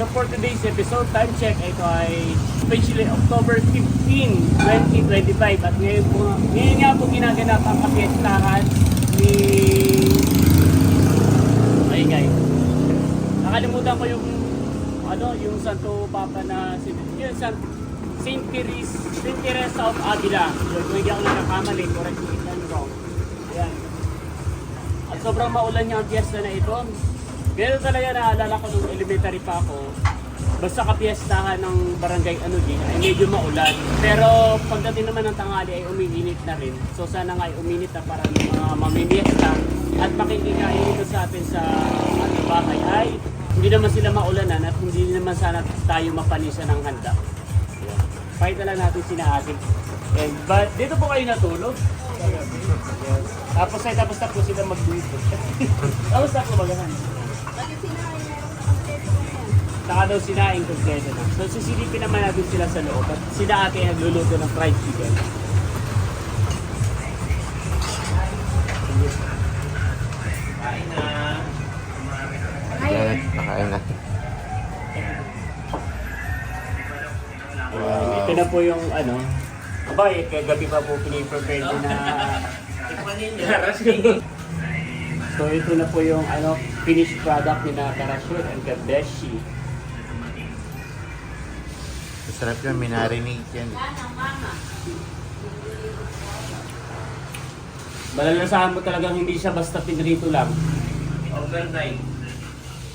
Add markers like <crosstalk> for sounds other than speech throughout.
So for today's episode, time check, ito ay especially October 15, 2025. At ngayon, po, ngayon nga po ginaganap ang kapiestahan ni... Ay, guys. Nakalimutan ko yung ano, yung Santo Papa na si yun, San, Saint Teresa, Saint Teresa of Avila. Yun, kung hindi ako nakakamali, correct me if I'm wrong. Ayan. At sobrang maulan niya ang piyesta na ito. Ganito talaga naalala ko nung elementary pa ako. Basta kapiestahan ng barangay Anudi ay medyo maulan. Pero pagdating naman ng tanghali ay umiinit na rin. So sana nga ay uminit na para ng mga mamimiesta at makikikain dito sa atin sa ating bahay ay hindi naman sila maulanan at hindi naman sana tayo mapanisa ng handa. Ayan. Pakita lang natin sina atin. And, but dito po kayo natulog. Yes. Tapos ay tapos na po sila magluto. <laughs> tapos na po magahan. Saka daw sinaing kompleto na. So sisilipin naman natin sila sa loob at sila ate ang nagluluto ng fried chicken. Ayan, nakain na. Ayan, ito na po yung ano. Aba, eh, kagabi pa po piniprepare ko na So ito na po yung ano finished product ni na Karasur and Kabeshi. Masarap yun, minarinate yan. Malalasahan mo talagang hindi siya basta pinrito lang. Overnight.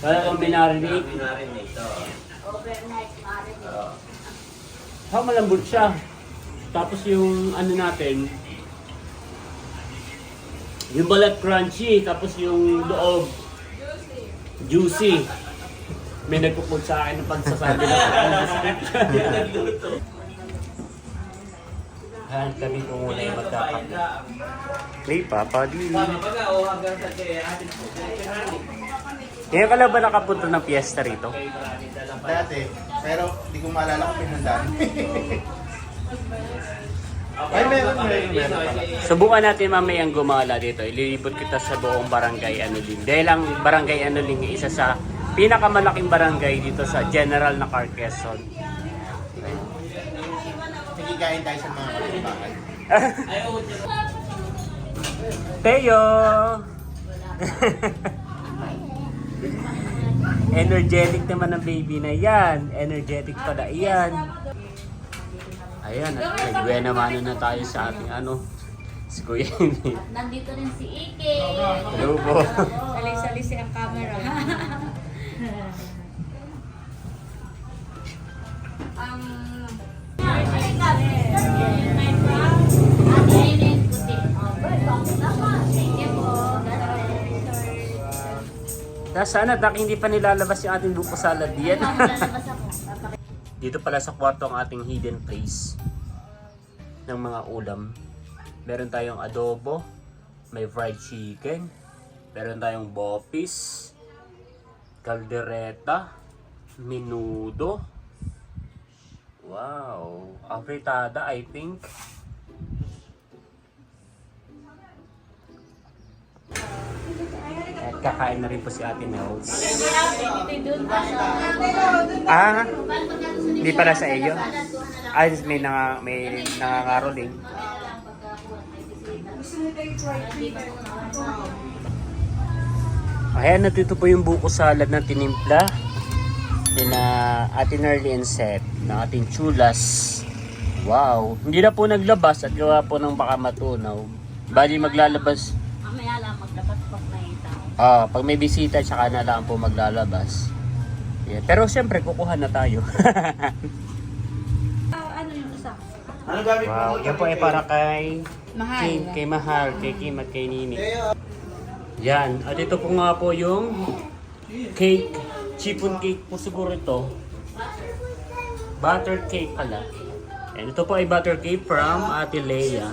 Talagang minarinate. Marinate, oo. How malambot siya. Tapos yung ano natin, yung balat crunchy, tapos yung loob juicy. May nagpupod sa akin ng pagsasabi na Nagluto. Han, <laughs> kami po muna yung magkakape. Clay, papa, di. Tama ba ka? O hanggang sa kay atin po. Kay Rani. Kaya ka lang ba nakapunta ng piyesta rito? Dati, pero di ko maalala kung pinandaan. <laughs> Ay, meron, meron, meron pala. Subukan natin mamayang gumala dito. Ililipot kita sa buong barangay Anuling. Dahil ang barangay Anuling ay isa sa pinakamalaking barangay dito sa General na Quezon. Nagkikain tayo sa mga kapitbahay. <laughs> Teo! <laughs> Energetic naman ang baby na yan. Energetic pala yan. Ayan, at nagwena mano na tayo sa ating ano, si Kuya. Nandito rin si Ike. Hello po. Sali-sali siya ang camera. <laughs> Ang... Nasaan at hindi pa nilalabas yung ating buko salad yan. <laughs> Dito pala sa kwarto ang ating hidden place ng mga ulam. Meron tayong adobo, may fried chicken, meron tayong bopis, kaldereta, minudo. Wow, afritada I think. At kakain na rin po si Ate Nels. Ah, hindi pala sa iyo. Ay, may nanga, may nangangaroling. Ayan, nandito po yung buko salad na tinimpla ni na Ate Nerly and Seth na ating chulas. Wow, hindi na po naglabas at gawa po ng baka matunaw. Bali maglalabas Mamaya lang magdapat pag may tao. Ah, pag may bisita tsaka na lang po maglalabas. Yeah. Pero siyempre kukuha na tayo. <laughs> ano yung isa? Ano gamit wow, yan po ay para kay Mahal. Kim, kay Mahal, kay Kim at kay Nini. Yan, at ito po nga po yung cake, chipon cake po siguro ito. Butter cake pala. And ito po ay butter cake from Ate Leia.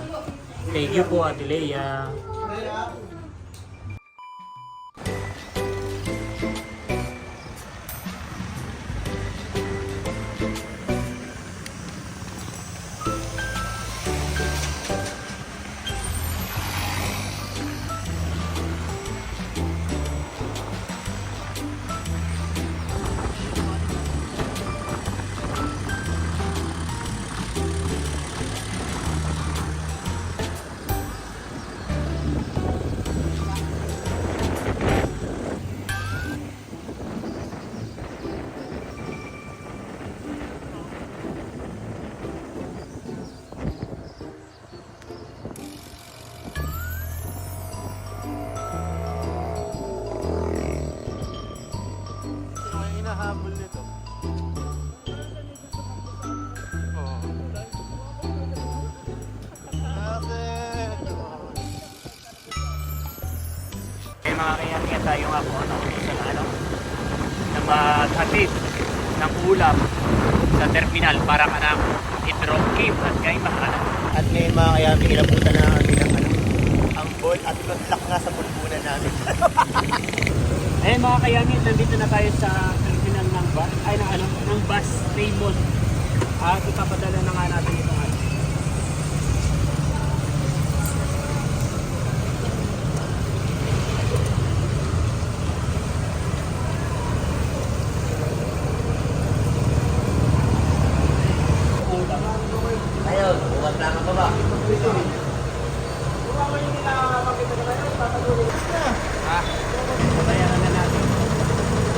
Thank you po Ate Leia. Maghatid ng ulam sa terminal para ka na i-drop cave at kayo makana. At may mga kaya pinapunta na kami ng ano, ang ball at nag-lock nga sa bulbunan namin. <laughs> Ayun mga kayami, nandito na tayo sa terminal ng bus, ay ng ano, ng bus Raymond. At ipapadala na nga natin itong ano. Ayun, buwan lang ang baba. Bayaran na natin.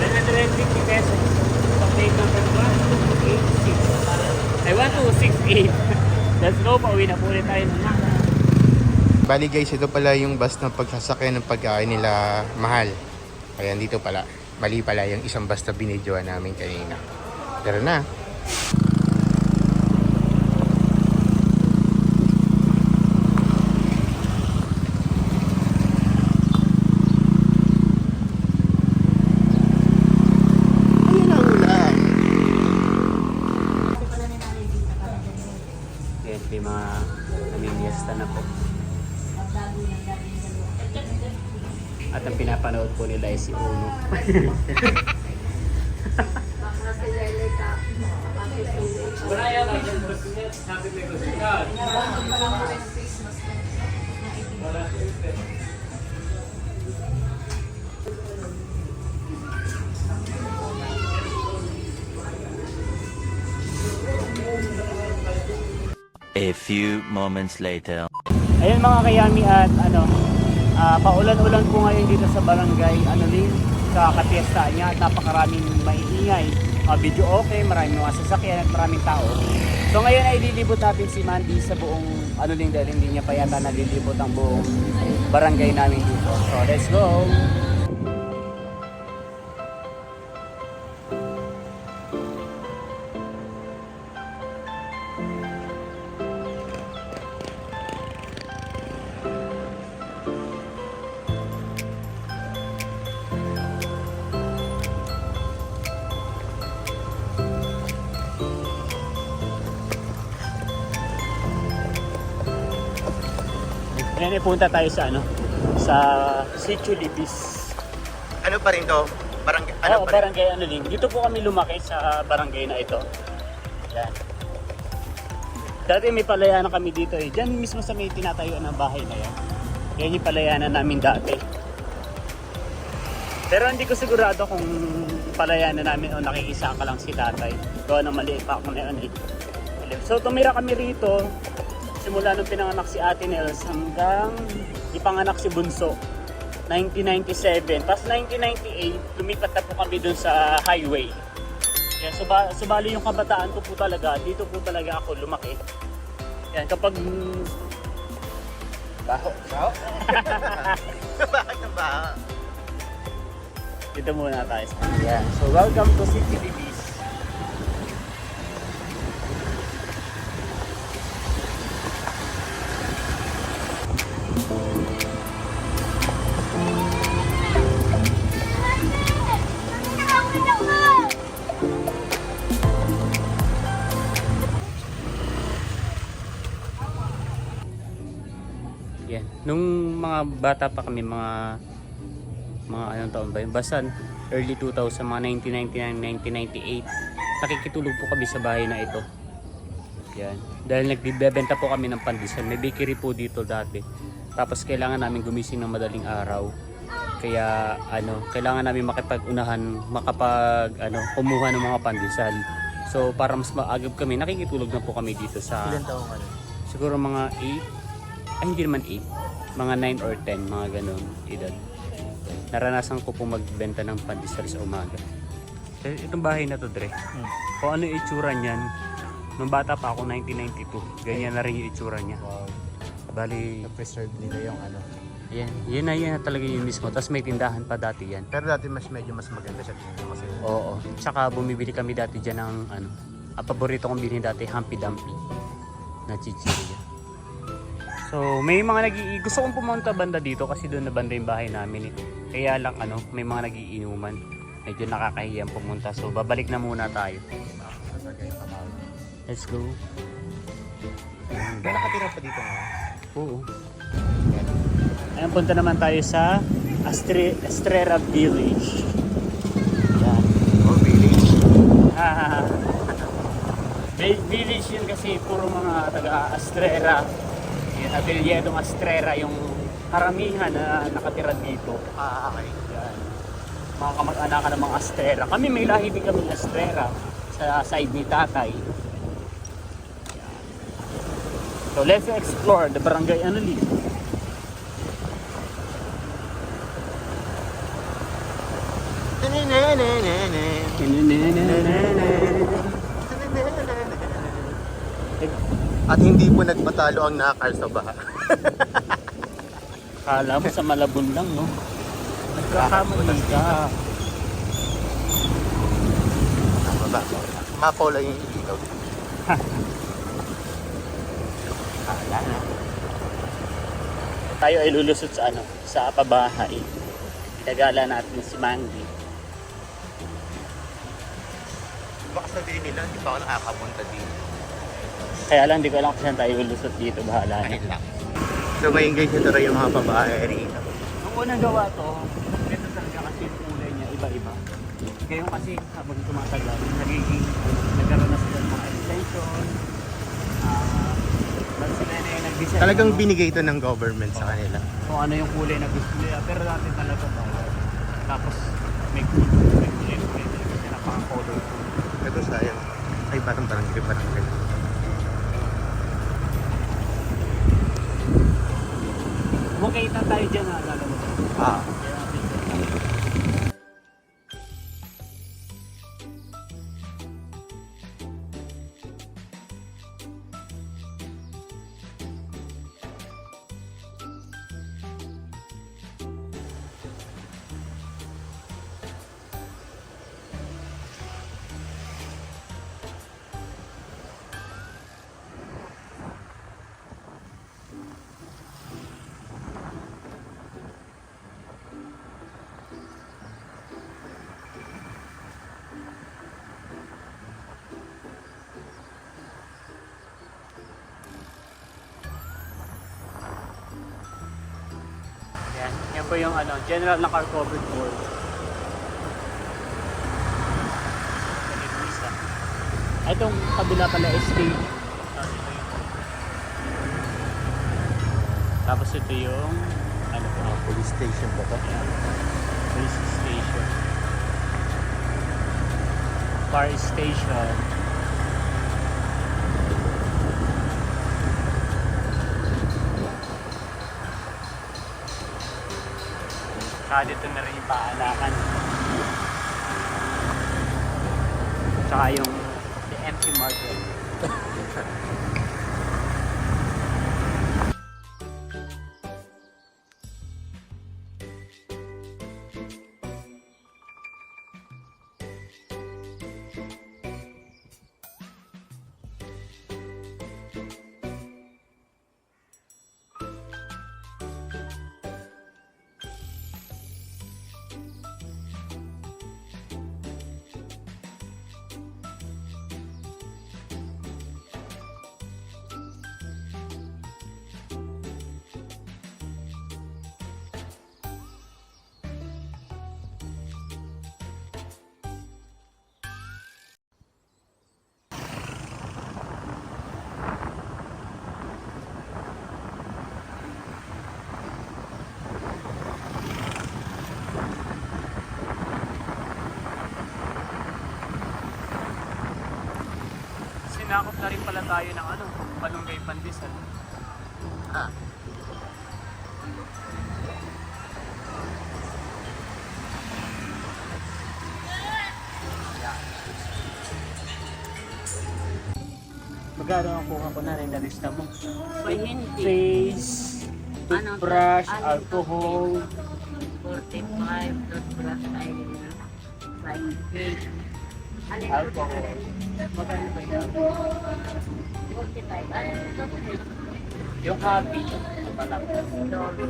150 pesos. Pag-take number 1286. Ay, 1268. Let's go, pauwi na po ulit tayo ng Bali guys, ito pala yung bus ng pagsasakyan ng pagkain nila mahal. Kaya dito pala. Mali pala yung isang bus na binidyoan namin kanina. Pero na. A few moments later. Ayun mga kayami at ano, ah, paulan-ulan po ngayon dito sa barangay Anolin sa kapiesta niya at napakaraming maiingay. Ah, video okay, maraming mga sasakyan at maraming tao. So ngayon ay lilibot natin si Mandy sa buong Anolin dahil hindi niya pa yata nalilibot ang buong barangay namin dito. So let's go! Ngayon ay punta tayo sa ano, sa Sitio Libis. Ano pa rin to? Parang, ano Oo, pa rin? barangay ano din. Dito po kami lumaki sa barangay na ito. Yan. Dati may palayanan kami dito eh. Diyan mismo sa may tinatayuan ng bahay na yan. Yan yung palayanan namin dati. Pero hindi ko sigurado kung palayanan namin o nakikisama lang si tatay. Gawa ng maliit pa ako na yun eh. So tumira kami rito simula nung pinanganak si Ate Nels hanggang ipanganak si Bunso. 1997. Tapos 1998, lumipat na po kami dun sa highway. Yan, suba, subali yung kabataan ko po talaga, dito po talaga ako lumaki. Yan, kapag... Baho. Baho? Bakit ang baho? Dito muna tayo. Yan. So, welcome to City. Bata pa kami, mga mga anong taon ba yun? Basta early 2000, mga 1999, 1998, nakikitulog po kami sa bahay na ito. Yan. Dahil nagbibenta po kami ng pandesal. May bakery po dito dati. Tapos kailangan namin gumising ng madaling araw. Kaya ano, kailangan namin makipag-unahan, makapag ano, kumuha ng mga pandesal. So para mas maagap kami, nakikitulog na po kami dito sa Ilan taong ka na? siguro mga 8 ay hindi naman 8 mga 9 or 10 mga ganun edad. Naranasan ko po magbenta ng pandesal sa umaga. Eh, itong bahay na to Dre. Kung ano yung itsura niyan nung bata pa ako 1992 ganyan na rin yung itsura niya. Wow. bali Na-preserve nila yung ano. yan yun na yan na talaga yung mismo. Tapos may tindahan pa dati yan. Pero dati mas medyo mas maganda siya. Dito kasi oo. Tsaka bumibili kami dati dyan ng ano ang paborito kong bilhin dati Humpy Dumpy na chichirya So, may mga nag gusto kong pumunta banda dito kasi doon na banda yung bahay namin eh. Kaya lang ano, may mga nagiinuman. Medyo nakakahiyang pumunta. So babalik na muna tayo. Let's go. Ba nakatira pa dito nga? Oo. Ayan, punta naman tayo sa Astre Estrera Village. Yan. Oh, village. <laughs> Ah, vi- village yun kasi puro mga taga Astrera. Yung Abiliadong Astrera yung karamihan na nakatira dito. Ah, okay. Yan. Mga kamag-anakan ng mga Astrera. Kami may lahi din kami Astrera sa side ni tatay. Yan. So let's explore the Barangay Anuli. At hindi po nagpatalo ang nakar sa baha. <laughs> Kala mo sa Malabon lang, no? Nagkakamali ka. Tama ba? Mapaw lang yung ilaw. <laughs> Kala na. Tayo ay lulusot sa ano, sa pabahay. Itagala natin si Mandy. Baka sabihin nila, hindi pa ako nakakapunta dito. Kaya lang, di ko alam kung saan tayo lulusot dito. Bahala na. Lang. So ngayon guys, ito rin yung mga pabahay rito. Nung unang gawa to, ito talaga kasi yung kulay niya, iba-iba. Ngayon kasi habang tumatagal, nagiging, nagkaroon na sila ng mga extension. Ah, uh, sila na yung nag-design. Talagang ano, binigay ito ng government sa kanila. kung ano yung kulay na gusto nila. Pero dati talaga ba? Tapos may kulay, may kulay, kulay talaga siya napaka-colorful. Ito sayang. Ay, parang parang grip parang grip. Okay na tayo dyan ha, lalo mo. Ah. Po yung ano, general na car covered board. Itong kabila pala is stage. Tapos ito yung ano po, Ah, police station ba to? Police station. Car station. Saka dito na rin yung paanakan. Tsaka yung pala tayo ng ano, Palunggay Pandesal. Ah. Magkano ang kuha ko na rin na lista mo? Face, Ano, toothbrush, ano, alcohol, 45, toothbrush ay 5 Alin alcohol. Magkano ba yan? 45. Ano ito? Yung happy, ito pala. Dollar.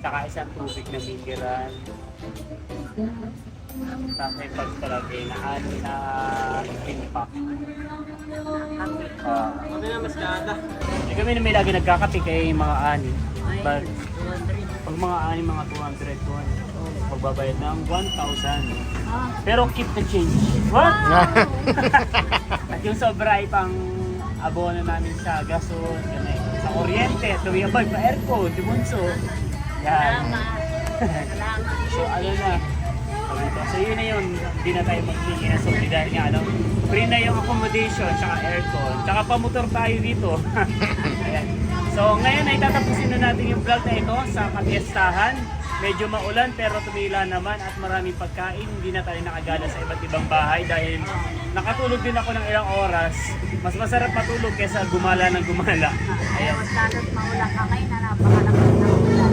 Tsaka isang tubig na mineral. Tapos pag talaga na ani na impact. Ah, Kami na mas gata. uh, kami na may lagi nagkakape kay mga ani. Ay, But 200. pag mga ani mga 200, 200 magbabayad ng 1,000. Ah, Pero keep the change. What? wow! <laughs> At yung sobra ay pang abono namin sa ganun, sa kuryente, tumiyabag pa aircon, dimunso. Yan. Salamat. <laughs> Salamat. So ano na, sabi ko, so yun na yun, hindi na tayo maghingi na sorry dahil nga ano, free na yung accommodation, tsaka aircon, tsaka pamotor tayo dito. <laughs> So ngayon ay tatapusin na natin yung vlog na ito sa katiestahan. Medyo maulan pero tumila naman at maraming pagkain. Hindi na tayo nakagala sa iba't ibang bahay dahil nakatulog din ako ng ilang oras. Mas masarap matulog kaysa gumala ng gumala. Ayan. Mas lalo't maulang ka ngayon na napakalakas ng ulan.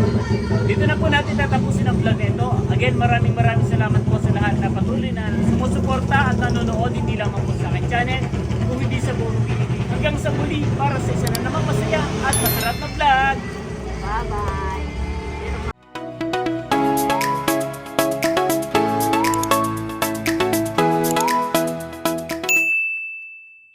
Dito na po natin tatapusin ang vlog nito. Again, maraming maraming salamat po sa lahat na patuloy na sumusuporta at nanonood, hindi lamang po sa akin channel, kung hindi sa buong Pilipinas. Hanggang sa muli, para sa isa na namang masaya at masarap na vlog. Bye-bye.